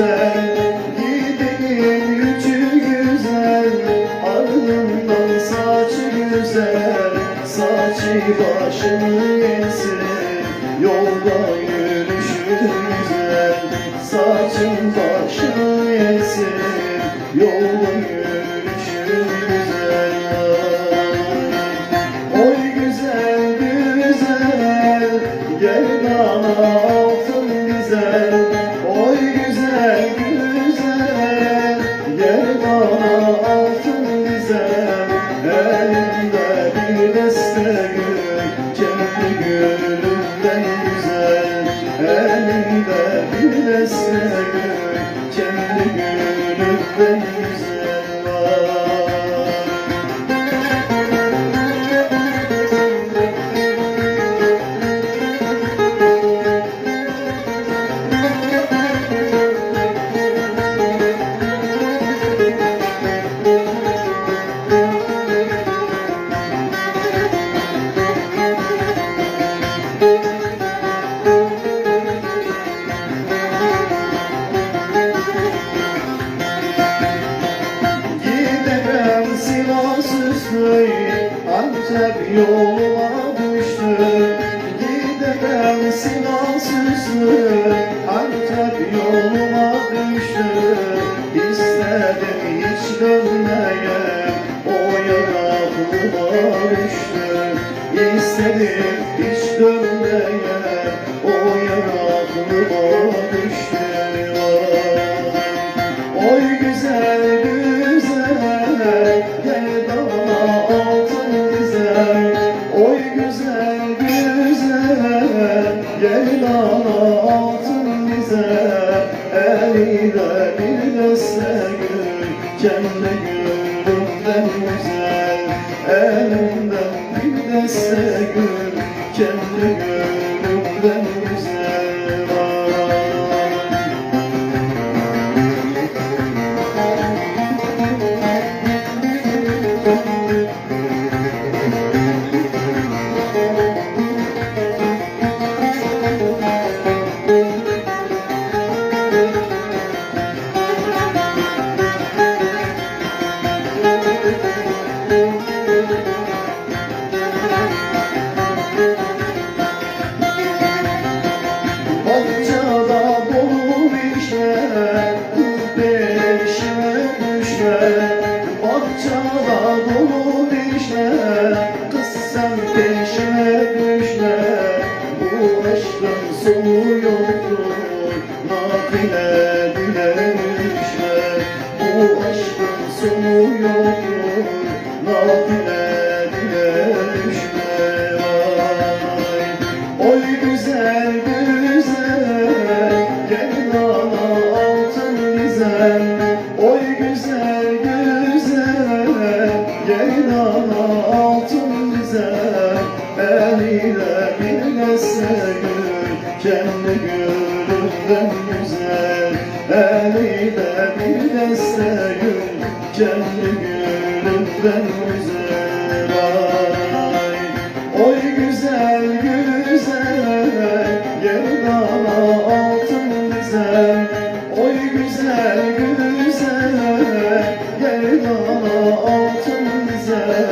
güzel üçü güzel. Ardından saçı güzel Saçı başını yesin. Yolda yürüyüşü güzel Saçın başını yesin. Yolda yürüyüşü güzel. Oy güzel güzel Gel altın güzel gül Kendi gülümden Üstü Antep yoluma düştü Gidemem Sivas üstü Antep yoluma düştü İstedim hiç dönmeye O aklıma düştü İstedim hiç dönmeye O yara aklıma düştü Oy güzel güzel güzel. Gel bana altın güzel Elinde bir deste gül kendi gülümden güzel. Elinden bir deste gül kendi gülümden Bahçada dolu bişler, kız sen peşime düşler. Bu aşkın sonu yoktur, nafile dile düşler. Bu aşkın sonu yoktur, nafile altın güzel Eliyle bir deste gül kendi gülümden güzel. Eliyle bir deste gül kendi gülümden güzel. Ay. Oy güzel güzel gel bana altın güzel Oy güzel güzel gel bana altın güzel